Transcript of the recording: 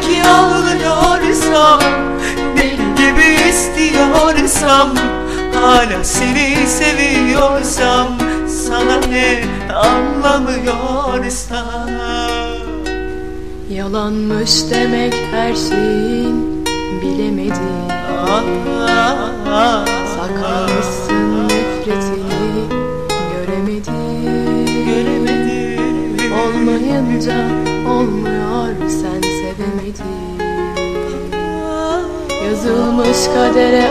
ki ağlıyorsam Deli gibi istiyorsam Hala seni seviyorsam Sana ne anlamıyorsam Yalanmış demek her şeyin bilemedim Saklamışsın nefretini göremedim Göremedim Olmayınca olmuyor sen sevemedin Yazılmış kadere